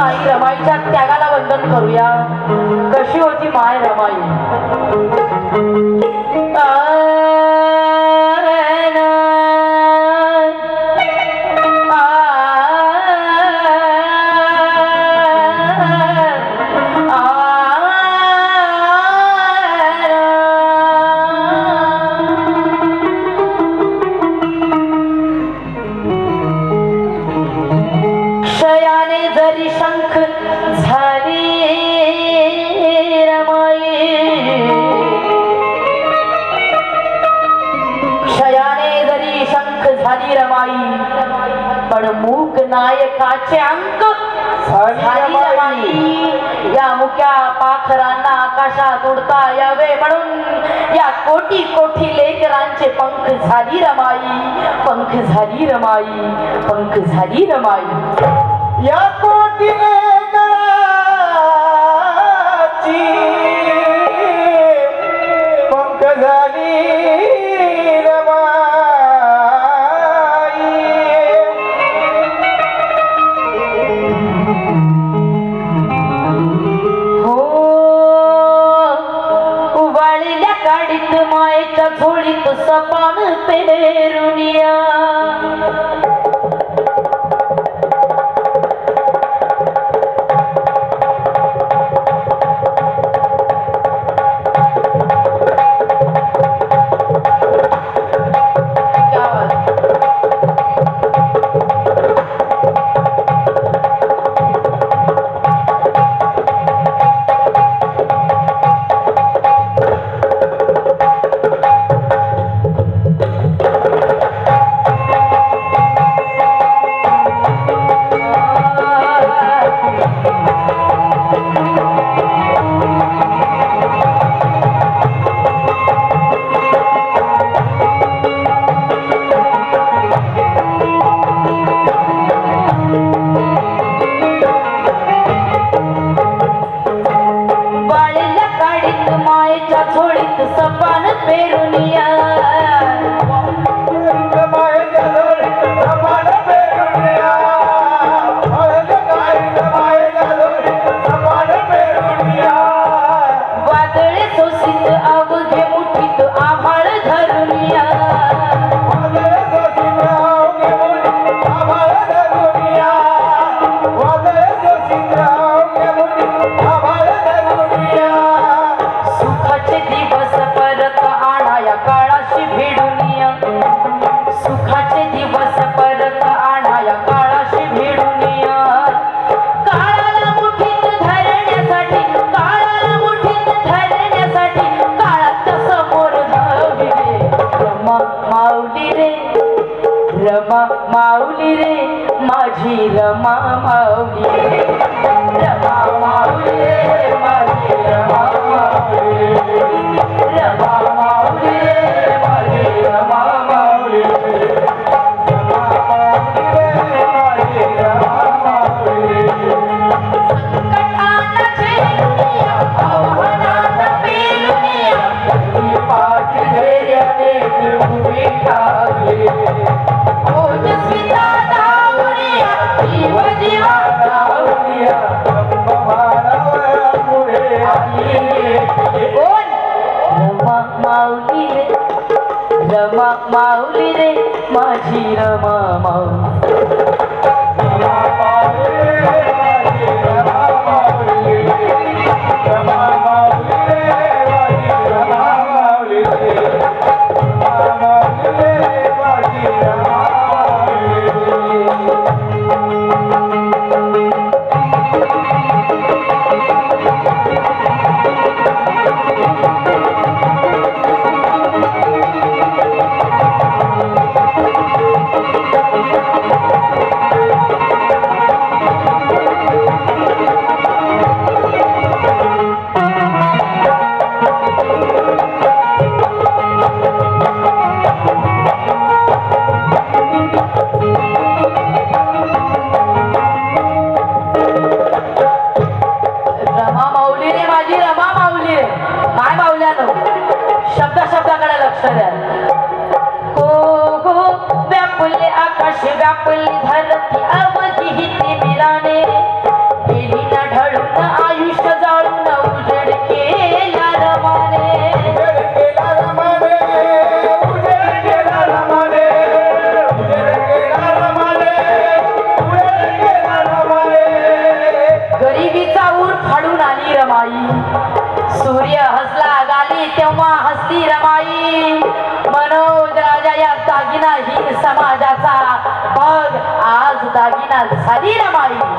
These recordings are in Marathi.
आई रमाईच्या त्यागाला वंदन करूया. कशी होती माय रमाई? लेखाचे अंक. या मुख्या पाखरांना आकाशात उडता यावे म्हणून या कोटी कोटी लेकरांचे पंख झाली रमाई. पंख झाली रमाई. पंख झाली रमाई. या कोटी புளிப்பு சப்பான பேருனியா मायेच्या झोळीत सपान पेरुनिया कोण? रमा माऊली रे रमा माऊली रे माझी रमा माऊली. दागिना झाली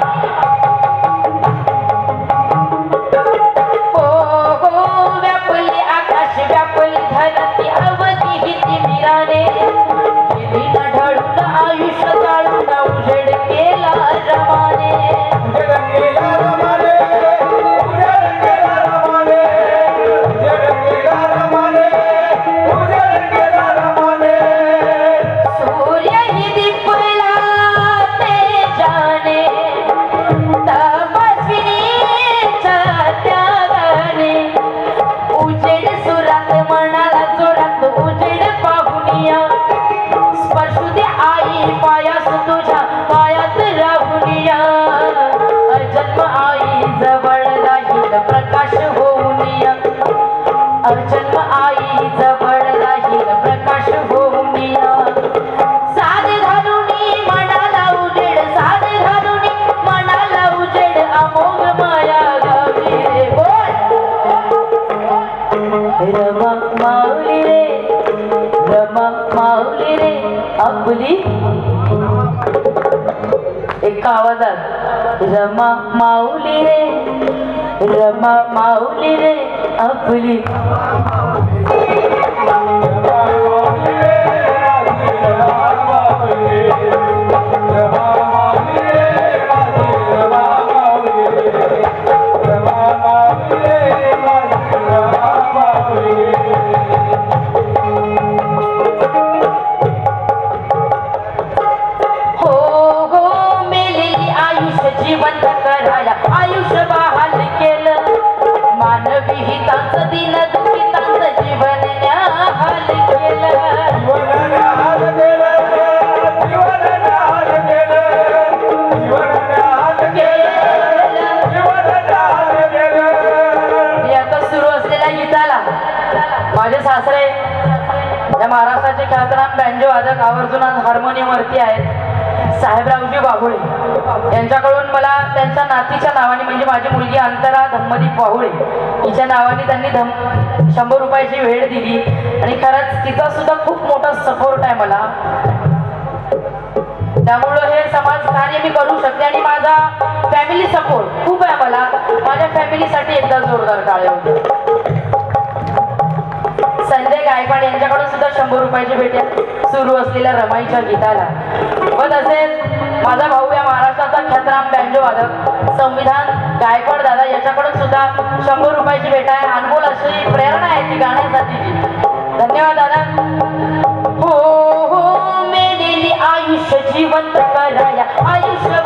आपली एका आवाजात रमा माऊली रे रमा माऊली रे आपली सासरे या महाराष्ट्राचे ख्यातनाम बँजो वादक आवर्जून आज हार्मोनियम वरती आहेत. साहेबरावजी बाहुळे. यांच्याकडून मला त्यांच्या नातीच्या नावाने म्हणजे माझी मुलगी अंतरा धम्मदीप बाहुळे हिच्या नावाने त्यांनी धम शंभर रुपयाची भेट दिली. आणि खरंच तिचा सुद्धा खूप मोठा सपोर्ट आहे मला. त्यामुळं हे समाज कार्य मी करू शकते आणि माझा फॅमिली सपोर्ट खूप आहे मला. माझ्या फॅमिलीसाठी एकदा जोरदार टाळे होते संजय गायकवाड यांच्याकडून सुद्धा शंभर रुपयाची भेट सुरू असलेल्या रमाईच्या गीताला. व तसेच माझा भाऊ या महाराष्ट्राचा ख्यातनाम बँजो वादक संविधान गायकवाड दादा याच्याकडून सुद्धा शंभर रुपयाची भेट आहे. अनमोल अशी प्रेरणा आहे ती गाण्यासाठीची धन्यवाद दादा. हो हो मेलेली आयुष्य जिवंत कराया. आयुष्य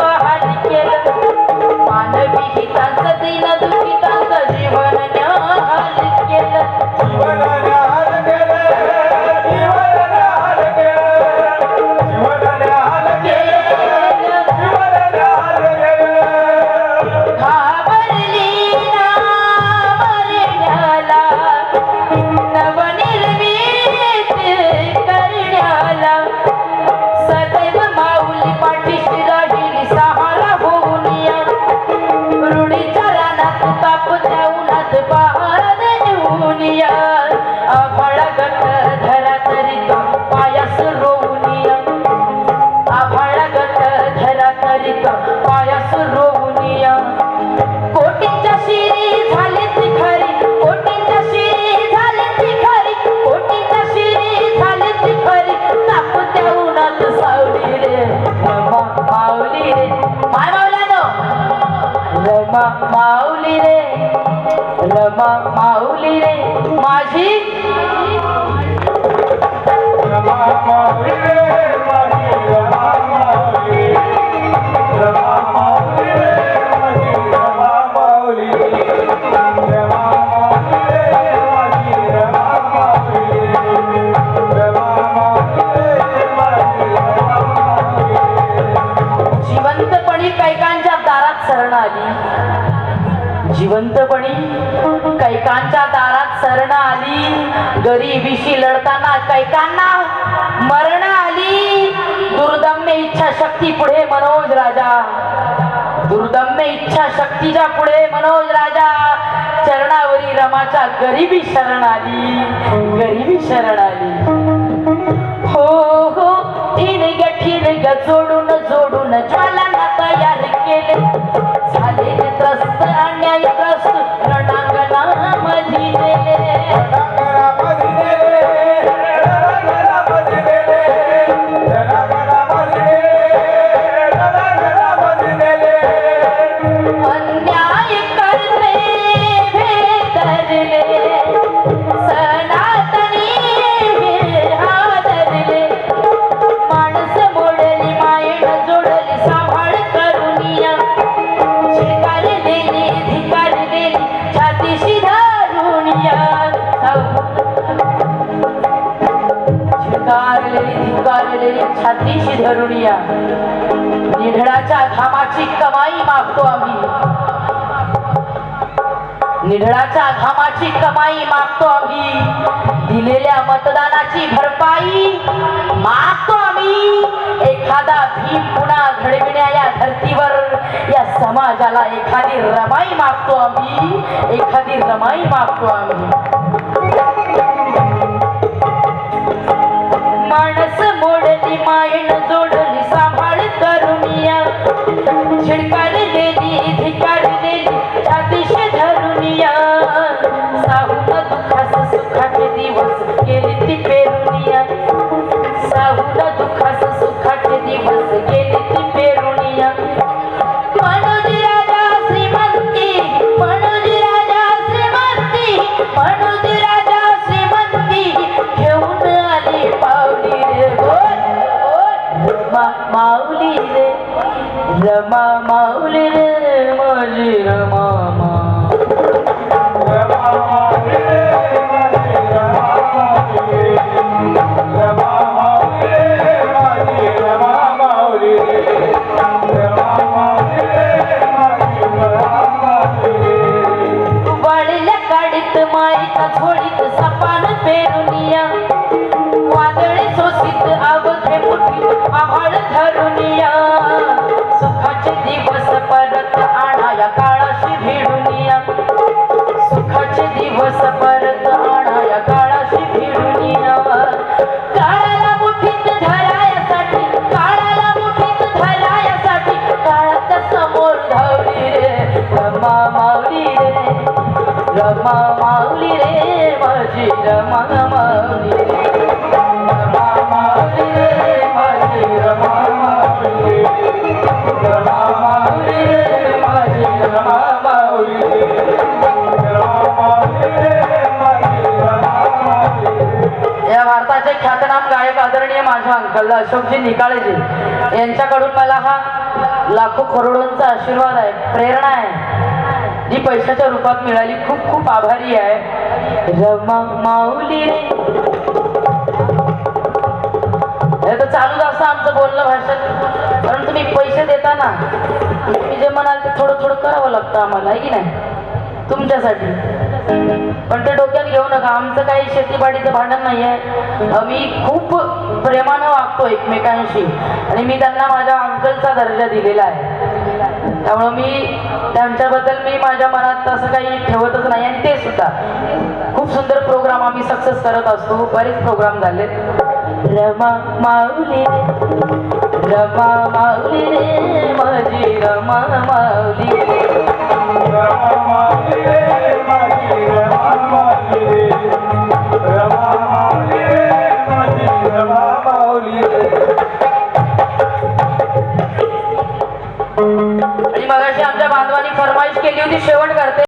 गरिबीशी लढताना कैकांना मरण आली. दुर्दम्य इच्छा शक्ती पुढे मनोज राजा. दुर्दम्य इच्छा शक्तीच्या पुढे मनोज राजा. चरणावरी रमाचा गरिबी शरण आली. गरिबी शरण आली. हो हो ठिणग्या ग जोडून जोडून ज्वाला तयार केले. झाले त्रस्त अन्याय त्रस्त कमाई आम्ही. निधडाच्या घामाची कमाई मागतो आम्ही. दिलेल्या मतदानाची भरपाई मागतो आम्ही. एखादा भीम पुन्हा घडविण्या या धर्तीवर या समाजाला एखादी रमाई मागतो आम्ही. एखादी रमाई मागतो आम्ही. माणस मोडली मायण जोडली सांभाळ करुनिया छिडका माऊली रे रमा माऊली रे माझी रमा वाळीला काढीत माईचा माझी सपान रे. आदरणीय माझ्या अंकल अशोकजी निकाळेजी यांच्याकडून मला हा लाखो करोडोंचा आशीर्वाद आहे प्रेरणा आहे. जी पैशाच्या रूपात मिळाली खूप खूप आभारी आहे. रमा माऊली हे तर चालूच असतं आमचं बोलणं भाषण. कारण तुम्ही पैसे देता ना तुम्ही जे म्हणाल ते थोडं थोडं करावं लागतं आम्हाला आहे की नाही? तुमच्यासाठी. पण ते डोक्यात घेऊ नका. आमचं काही शेतीबाडीचं भांडण नाही आहे आम्ही खूप प्रेमानं वागतो एकमेकांशी. आणि मी त्यांना माझ्या अंकलचा दर्जा दिलेला आहे. त्यामुळं मी त्यांच्याबद्दल मी माझ्या मनात तसं काही ठेवतच नाही. आणि ते सुद्धा. खूप सुंदर प्रोग्राम आम्ही सक्सेस करत असतो. बरेच प्रोग्राम झाले रमा माऊली रमा माऊली माझी रमा माऊली आणि मगाशी आमच्या बांधवांनी फरमाईश केली होती शेवट करते.